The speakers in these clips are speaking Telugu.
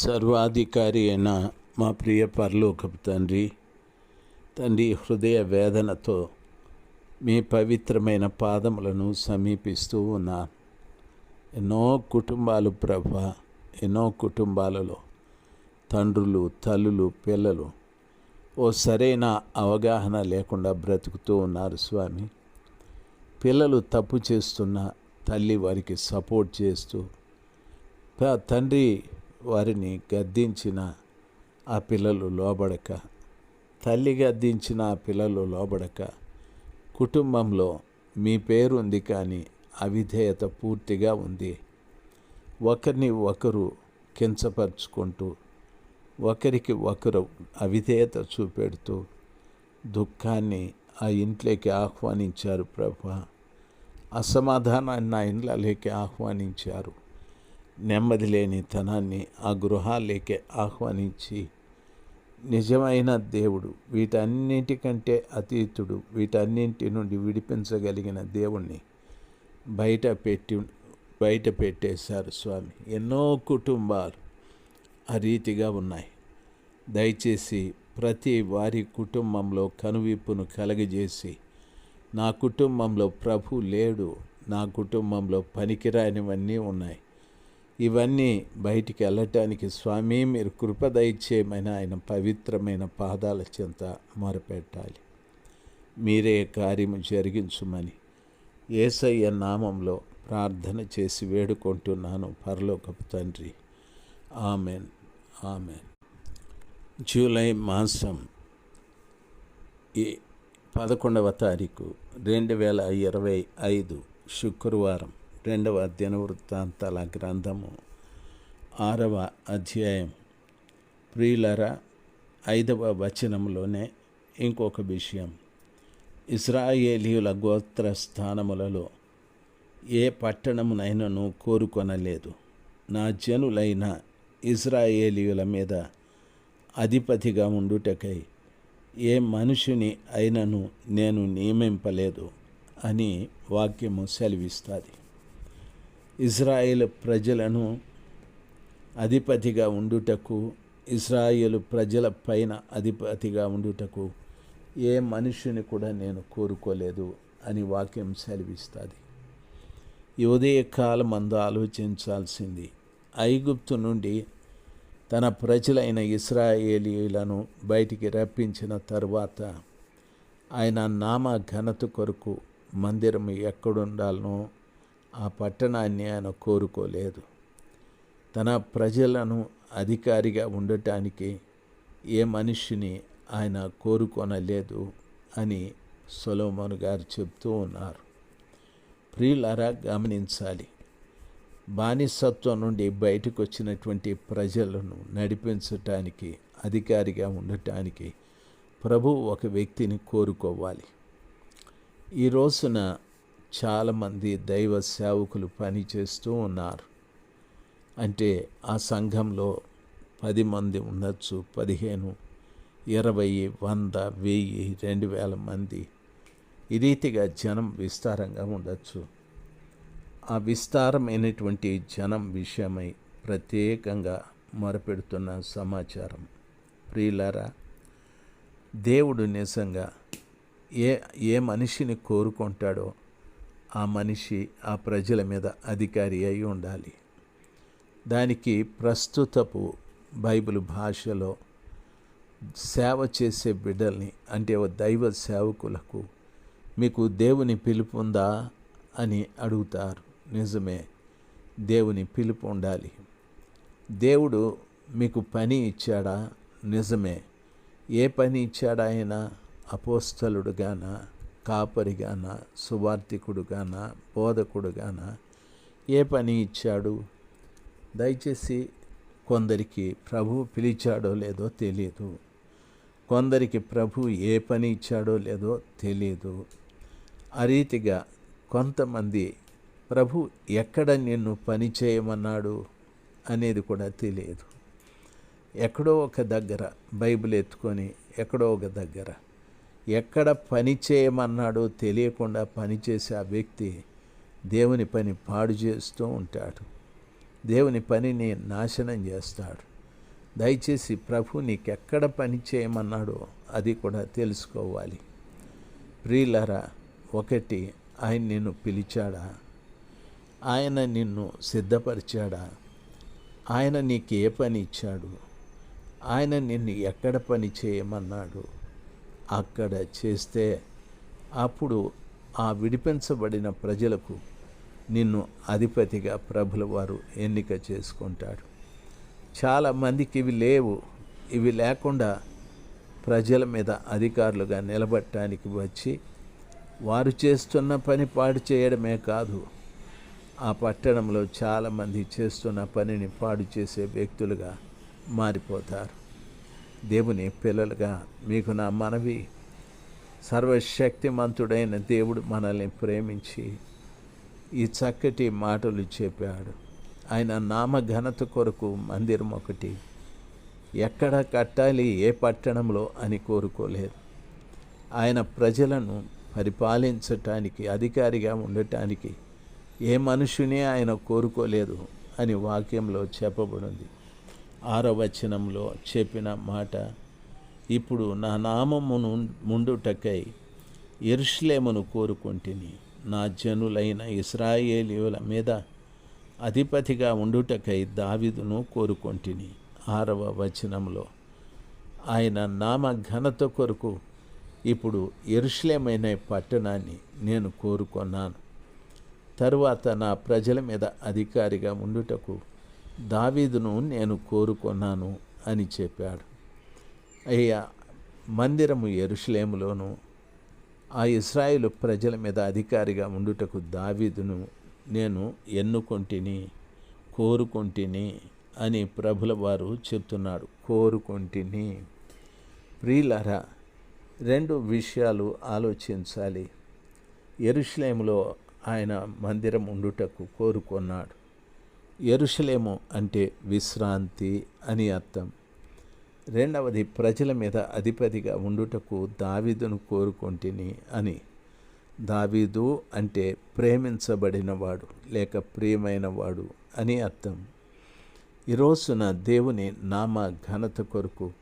సర్వాధికారి అయిన మా ప్రియ పరలోకపు తండ్రి తండ్రి హృదయ వేదనతో మీ పవిత్రమైన పాదములను సమీపిస్తూ ఉన్నాను ఎన్నో కుటుంబాలు ప్రభ ఎన్నో కుటుంబాలలో తండ్రులు తల్లులు పిల్లలు ఓ సరైన అవగాహన లేకుండా బ్రతుకుతూ ఉన్నారు స్వామి. పిల్లలు తప్పు చేస్తున్న తల్లి వారికి సపోర్ట్ చేస్తూ తండ్రి వారిని గద్దించిన ఆ పిల్లలు లోబడక తల్లి గద్దించిన ఆ పిల్లలు లోబడక కుటుంబంలో మీ పేరు ఉంది కానీ అవిధేయత పూర్తిగా ఉంది. ఒకరిని ఒకరు కించపరుచుకుంటూ ఒకరికి ఒకరు అవిధేయత చూపెడుతూ దుఃఖాన్ని ఆ ఇంట్లోకి ఆహ్వానించారు ప్రభా. అసమాధానాన్ని నా ఇండ్లలోకి ఆహ్వానించారు. నెమ్మది లేని తనాన్ని ఆ గృహాలేకే ఆహ్వానించి నిజమైన దేవుడు వీటన్నిటికంటే అతీతుడు వీటన్నింటి నుండి విడిపించగలిగిన దేవుణ్ణి బయట పెట్టి బయట పెట్టేశారు స్వామి. ఎన్నో కుటుంబాలు ఆ రీతిగా ఉన్నాయి. దయచేసి ప్రతి వారి కుటుంబంలో కనువిప్పును కలగజేసి నా కుటుంబంలో ప్రభు లేడు నా కుటుంబంలో పనికిరానివన్నీ ఉన్నాయి. ఇవన్నీ బయటికి వెళ్ళటానికి స్వామి మీరు కృప దయచేయమని ఆయన పవిత్రమైన పాదాల చెంత మొరపెట్టాలి. మీరే కార్యము జరిగించుమని ఏసయ్య నామంలో ప్రార్థన చేసి వేడుకుంటున్నాను పరలోకపు తండ్రి. ఆమెన్. ఆమెన్. జూలై మాసం ఈ పదకొండవ తారీఖు రెండు వేల ఇరవై ఐదు శుక్రవారం. రెండవ దినవృత్తాంతాల గ్రంథము. ఆరవ అధ్యాయం. ప్రియులర ఐదవ వచనంలోనే ఇంకొక విషయం. ఇస్రాయేలీయుల గోత్ర స్థానములలో ఏ పట్టణమునైనను కోరుకొనలేదు. నా జనులైన ఇజ్రాయేలీయుల మీద అధిపతిగా ఉండుటకై ఏ మనుషుని అయినను నేను నియమింపలేదు అని వాక్యము సెలవిస్తుంది. ఇజ్రాయేల్ ప్రజలను అధిపతిగా ఉండుటకు ఇజ్రాయేల్ ప్రజల పైన అధిపతిగా ఉండుటకు ఏ మనుషుని కూడా నేను కోరుకోలేదు అని వాక్యం సెలవిస్తుంది. ఈ ఉదయకాలం అందు ఆలోచించాల్సింది. ఐగుప్తు నుండి తన ప్రజలైన ఇస్రాయేలీలను బయటికి రప్పించిన తరువాత ఆయన నామ ఘనత కొరకు మందిరం ఎక్కడుండాలనో ఆ పట్టణాన్ని ఆయన కోరుకోలేదు. తన ప్రజలను అధికారిగా ఉండటానికి ఏ మనిషిని ఆయన కోరుకొనలేదు అని సొలోమోన్ గారు చెప్తూ ఉన్నారు. ప్రియులారా గమనించాలి. బానిసత్వం నుండి బయటకు వచ్చినటువంటి ప్రజలను నడిపించటానికి అధికారిగా ఉండటానికి ప్రభు ఒక వ్యక్తిని కోరుకోవాలి. ఈ రోజున చాలామంది దైవ సేవకులు పనిచేస్తూ ఉన్నారు. అంటే ఆ సంఘంలో పది మంది ఉండొచ్చు పదిహేను ఇరవై వంద వెయ్యి రెండు వేల మంది. ఈ రీతిగా జనం విస్తారంగా ఉండొచ్చు. ఆ విస్తారమైనటువంటి జనం విషయమై ప్రత్యేకంగా మొరపెడుతున్న సమాచారం. ప్రియులారా దేవుడు నిజంగా ఏ ఏ మనిషిని కోరుకుంటాడో ఆ మనిషి ఆ ప్రజల మీద అధికారి అయి ఉండాలి. దానికి ప్రస్తుతపు బైబిల్ భాషలో సేవ చేసే బిడ్డల్ని అంటే ఓ దైవ సేవకులకు మీకు దేవుని పిలుపు ఉందా అని అడుగుతారు. నిజమే దేవుని పిలుపు ఉండాలి. దేవుడు మీకు పని ఇచ్చాడా? నిజమే. ఏ పని ఇచ్చాడా ఆయన అపోస్తలుడుగానా కాపరిగాన సువార్థికుడుగాన బోధకుడుగాన? ఏ పని ఇచ్చాడు? దయచేసి కొందరికి ప్రభు పిలిచాడో లేదో తెలియదు కొందరికి ప్రభు ఏ పని ఇచ్చాడో లేదో తెలియదు ఆ రీతిగా కొంతమంది ప్రభు ఎక్కడ నిన్ను పని చేయమన్నాడు అనేది కూడా తెలియదు ఎక్కడో ఒక దగ్గర బైబిల్ ఎత్తుకొని ఎక్కడో ఒక దగ్గర ఎక్కడ పని చేయమన్నాడో తెలియకుండా పనిచేసే ఆ వ్యక్తి దేవుని పని పాడు చేస్తూ ఉంటాడు. దేవుని పనిని నాశనం చేస్తాడు. దయచేసి ప్రభు నీకెక్కడ పని చేయమన్నాడో అది కూడా తెలుసుకోవాలి. ప్రియులరా ఒకటి ఆయన నిన్ను పిలిచాడా? ఆయన నిన్ను సిద్ధపరిచాడా? ఆయన నీకు ఏ పని ఇచ్చాడు? ఆయన నిన్ను ఎక్కడ పని చేయమన్నాడు? అక్కడ చేస్తే అప్పుడు ఆ విడిపించబడిన ప్రజలకు నిన్ను అధిపతిగా ప్రభుల వారు ఎన్నిక చేసుకుంటాడు. చాలామందికి ఇవి లేవు. ఇవి లేకుండా ప్రజల మీద అధికారులుగా నిలబట్టడానికి వచ్చి వారు చేస్తున్న పని పాడు చేయడమే కాదు ఆ పట్టణంలో చాలామంది చేస్తున్న పనిని పాడు చేసే వ్యక్తులుగా మారిపోతారు. దేవుని పిల్లలుగా మీకు నా మనవి. సర్వశక్తిమంతుడైన దేవుడు మనల్ని ప్రేమించి ఈ చక్కటి మాటలు చెప్పాడు. ఆయన నామ ఘనత కొరకు మందిరం ఒకటి. ఎక్కడ కట్టాలి ఏ పట్టణంలో అని కోరుకోలేదు. ఆయన ప్రజలను పరిపాలించటానికి అధికారిగా ఉండటానికి ఏ మనుషుని ఆయన కోరుకోలేదు అని వాక్యంలో చెప్పబడింది. ఆరవచనంలో చెప్పిన మాట ఇప్పుడు నా నామమును ముండుటకై ఎరుషులేమును కోరుకుంటుని. నా జనులైన ఇస్రాయేలీయుల మీద అధిపతిగా ఉండుటకై దావిదును కోరుకొంటిని. ఆరవ వచనంలో ఆయన నామ ఘనత కొరకు ఇప్పుడు ఎరుషులేమైన పట్టణాన్ని నేను కోరుకున్నాను. తరువాత నా ప్రజల మీద అధికారిగా ఉండుటకు దావీదును నేను కోరుకున్నాను అని చెప్పాడు. అయ్యా మందిరము ఎరుషులేములోను ఆ ఇస్రాయిలు ప్రజల మీద అధికారిగా ఉండుటకు దావీదును నేను ఎన్నుకొంటిని కోరుకొంటిని అని ప్రభుల వారు చెప్తున్నాడు. కోరుకొంటిని. ప్రియులరా రెండు విషయాలు ఆలోచించాలి. ఎరుషులేములో ఆయన మందిరం ఉండుటకు కోరుకున్నాడు. ఎరుషలేము అంటే విశ్రాంతి అని అర్థం. రెండవది ప్రజల మీద అధిపతిగా ఉండుటకు దావీదును కోరుకొంటిని అని. దావీదు అంటే ప్రేమించబడినవాడు లేక ప్రియమైనవాడు అని అర్థం. ఈరోజున దేవుని నామ ఘనత కొరకు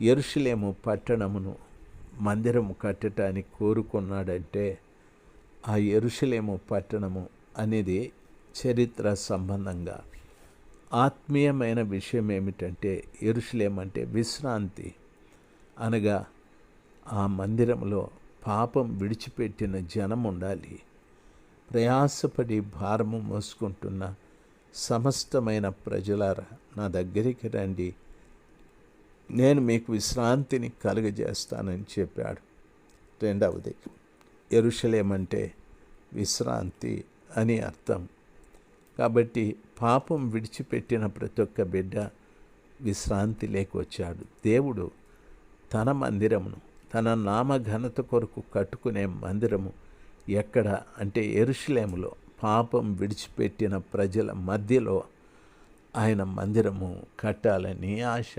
ఎరుషులేము పట్టణమును మందిరము కట్టడానికి కోరుకున్నాడంటే ఆ ఎరుషులేము పట్టణము అనేది చరిత్ర సంబంధంగా. ఆత్మీయమైన విషయం ఏమిటంటే ఎరుషులేం అంటే విశ్రాంతి. అనగా ఆ మందిరంలో పాపం విడిచిపెట్టిన జనం ఉండాలి. ప్రయాసపడి భారము మోసుకుంటున్న సమస్తమైన ప్రజలారా నా దగ్గరికి రండి. నేను మీకు విశ్రాంతిని కలుగజేస్తానని చెప్పాడు. రెండవది ఎరుషలేమంటే విశ్రాంతి అని అర్థం. కాబట్టి పాపం విడిచిపెట్టిన ప్రతి ఒక్క బిడ్డ విశ్రాంతి లేకొచ్చాడు. దేవుడు తన మందిరమును తన నామ ఘనత కొరకు కట్టుకునే మందిరము ఎక్కడ అంటే ఎరుషులేములో పాపం విడిచిపెట్టిన ప్రజల మధ్యలో ఆయన మందిరము కట్టాలని ఆశ.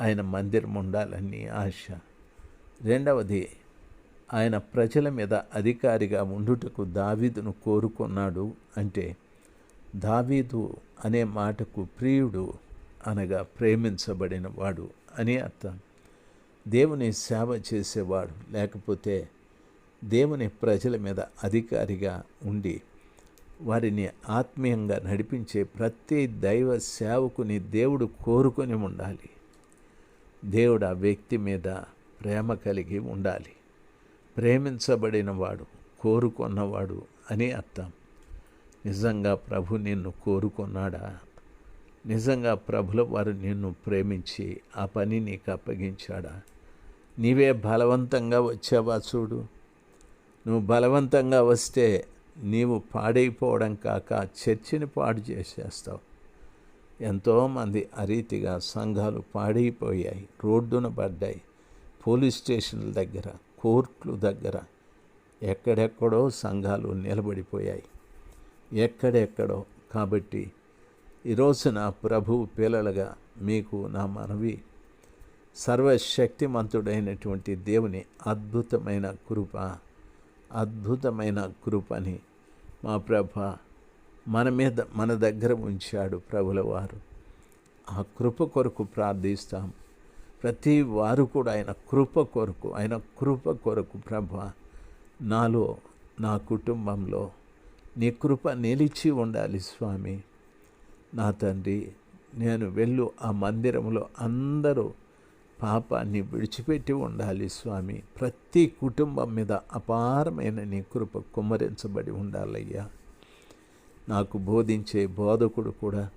ఆయన మందిరం ఉండాలని ఆశ. రెండవది ఆయన ప్రజల మీద అధికారిగా ఉండుటకు దావీదును కోరుకున్నాడు అంటే దావీదు అనే మాటకు ప్రియుడు అనగా ప్రేమించబడిన వాడు అని అర్థం. దేవుని సేవ చేసేవాడు లేకపోతే దేవుని ప్రజల మీద అధికారిగా ఉండి వారిని ఆత్మీయంగా నడిపించే ప్రతి దైవ సేవకుని దేవుడు కోరుకొని ఉండాలి. దేవుడు ఆ వ్యక్తి మీద ప్రేమ కలిగి ఉండాలి. ప్రేమించబడినవాడు కోరుకున్నవాడు అని అర్థం. నిజంగా ప్రభు నిన్ను కోరుకున్నాడా? నిజంగా ప్రభుల వారు నిన్ను ప్రేమించి ఆ పని నీకు అప్పగించాడా? నీవే బలవంతంగా వచ్చావా చూడు. నువ్వు బలవంతంగా వస్తే నీవు పాడైపోవడం కాక చర్చిని పాడు చేసేస్తావు. ఎంతోమంది అరీతిగా సంఘాలు పాడైపోయాయి. రోడ్డున పడ్డాయి. పోలీస్ స్టేషన్ల దగ్గర కోర్టుల దగ్గర ఎక్కడెక్కడో సంఘాలు నిలబడిపోయాయి. ఎక్కడెక్కడో. కాబట్టి ఈరోజున నా ప్రభు పిల్లలుగా మీకు నా మనవి సర్వశక్తిమంతుడైనటువంటి దేవుని అద్భుతమైన కృప అద్భుతమైన కృపని మా ప్రభ మన మీద మన దగ్గర ఉంచాడు ప్రభుల వారు. ఆ కృప కొరకు ప్రార్థిస్తాం. ప్రతి వారు కూడా ఆయన కృప కొరకు ఆయన కృప కొరకు ప్రభ నాలో నా కుటుంబంలో నీ కృప నిలిచి ఉండాలి స్వామి. నా తండ్రి నేను వెళ్ళు ఆ మందిరంలో అందరూ పాపాన్ని విడిచిపెట్టి ఉండాలి స్వామి. ప్రతి కుటుంబం మీద అపారమైన నీ కృప కుమ్మరించబడి ఉండాలయ్యా. నాకు బోధించే బోధకుడు కూడా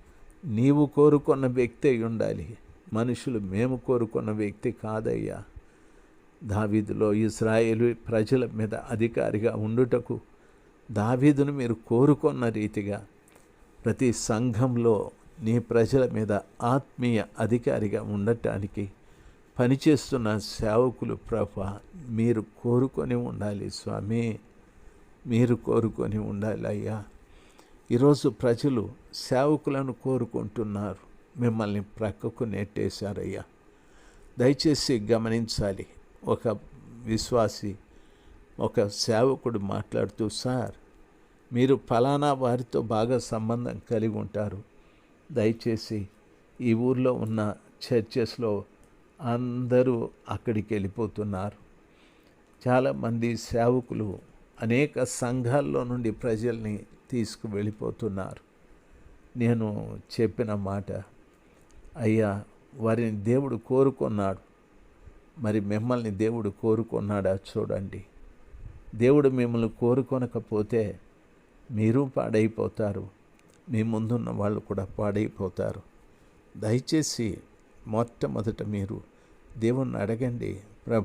నీవు కోరుకున్న వ్యక్తే ఉండాలి. మనుషులు మేము కోరుకున్న వ్యక్తి కాదయ్యా. దావీదులో ఇస్రాయేలు ప్రజల మీద అధికారిగా ఉండుటకు దావీదును మీరు కోరుకున్న రీతిగా ప్రతి సంఘంలో నీ ప్రజల మీద ఆత్మీయ అధికారిగా ఉండటానికి పనిచేస్తున్న సేవకులు ప్రభ మీరు కోరుకొని ఉండాలి స్వామి. మీరు కోరుకొని ఉండాలి అయ్యా. ఈరోజు ప్రజలు సేవకులను కోరుకుంటున్నారు. మిమ్మల్ని ప్రక్కకు నెట్టేశారయ్యా. దయచేసి గమనించాలి. ఒక విశ్వాసి ఒక సేవకుడు మాట్లాడుతూ సార్ మీరు ఫలానా వారితో బాగా సంబంధం కలిగి ఉంటారు. దయచేసి ఈ ఊర్లో ఉన్న చర్చెస్లో అందరూ అక్కడికి వెళ్ళిపోతున్నారు. చాలామంది సేవకులు అనేక సంఘాల్లో నుండి ప్రజల్ని తీసుకు వెళ్ళిపోతున్నారు నేను చెప్పిన మాట అయ్యా వారిని దేవుడు కోరుకున్నాడు. మరి మిమ్మల్ని దేవుడు కోరుకున్నాడా? చూడండి. దేవుడు మిమ్మల్ని కోరుకొనకపోతే మీరు పాడైపోతారు. మీ ముందున్న వాళ్ళు కూడా పాడైపోతారు. దయచేసి మొట్టమొదట మీరు దేవుణ్ణి అడగండి ప్రభ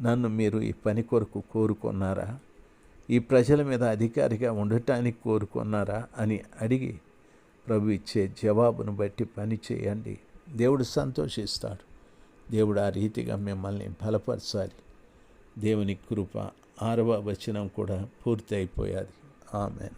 నన్ను మీరు ఈ పని కొరకు కోరుకున్నారా? ఈ ప్రజల మీద అధికారిగా ఉండటానికి కోరుకున్నారా? అని అడిగి ప్రభు ఇచ్చే జవాబును బట్టి పని చేయండి. దేవుడు సంతోషిస్తాడు. దేవుడు ఆ రీతిగా మిమ్మల్ని బలపరచాలి. దేవుని కృప ఆరవ వచనం కూడా పూర్తి అయిపోయాది ఆమెన్